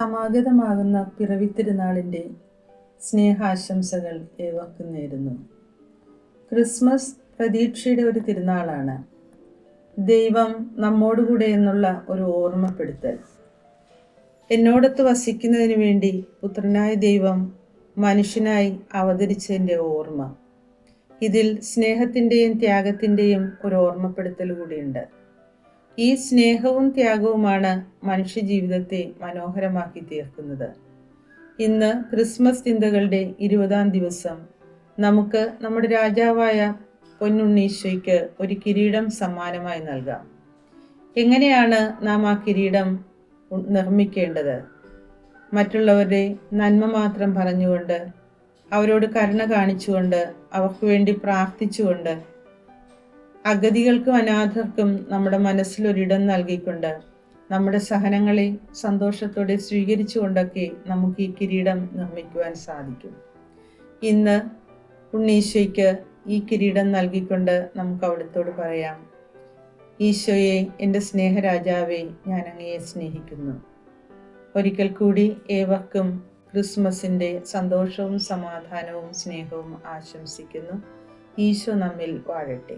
സമാഗതമാകുന്ന പിറവിത്തിരുന്നാളിന്റെ സ്നേഹാശംസകൾ ഏവർക്കും നേരുന്നു ക്രിസ്മസ് പ്രതീക്ഷയുടെ ഒരു തിരുനാളാണ്. ദൈവം നമ്മോടുകൂടെ എന്നുള്ള ഒരു ഓർമ്മപ്പെടുത്തൽ. എന്നോടൊത്ത് വസിക്കുന്നതിന് വേണ്ടി പുത്രനായ ദൈവം മനുഷ്യനായി അവതരിച്ചതിന്റെ ഓർമ്മ. ഇതിൽ സ്നേഹത്തിന്റെയും ത്യാഗത്തിന്റെയും ഒരു ഓർമ്മപ്പെടുത്തൽ കൂടിയുണ്ട്. ഈ സ്നേഹവും ത്യാഗവുമാണ് മനുഷ്യജീവിതത്തെ മനോഹരമാക്കി തീർക്കുന്നത്. ഇന്ന് ക്രിസ്മസ് ചിന്തകളുടെ ഇരുപതാം ദിവസം നമുക്ക് നമ്മുടെ രാജാവായ പൊന്നുണ്ണീശോയ്ക്ക് ഒരു കിരീടം സമ്മാനമായി നൽകാം. എങ്ങനെയാണ് നാം ആ കിരീടം നിർമ്മിക്കേണ്ടത്? മറ്റുള്ളവരുടെ നന്മ മാത്രം പറഞ്ഞുകൊണ്ട് അവരോട് കരുണ കാണിച്ചുകൊണ്ട് അവർക്ക് വേണ്ടി പ്രാർത്ഥിച്ചുകൊണ്ട് അഗതികൾക്കും അനാഥർക്കും നമ്മുടെ മനസ്സിൽ മനസ്സിലൊരിടം നൽകിക്കൊണ്ട് നമ്മുടെ സഹനങ്ങളെ സന്തോഷത്തോടെ സ്വീകരിച്ചുകൊണ്ടൊക്കെ നമുക്ക് ഈ കിരീടം നിർമ്മിക്കുവാൻ സാധിക്കും. ഇന്ന് ഉണ്ണീശോയ്ക്ക് ഈ കിരീടം നൽകിക്കൊണ്ട് നമുക്ക് അവിടത്തോട് പറയാം. ഈശോയെ എന്റെ സ്നേഹരാജാവെ ഞാൻ അങ്ങയെ സ്നേഹിക്കുന്നു. ഒരിക്കൽ കൂടി ഏവർക്കും ക്രിസ്മസിന്റെ സന്തോഷവും സമാധാനവും സ്നേഹവും ആശംസിക്കുന്നു. ഈശോ നമ്മിൽ വാഴട്ടെ.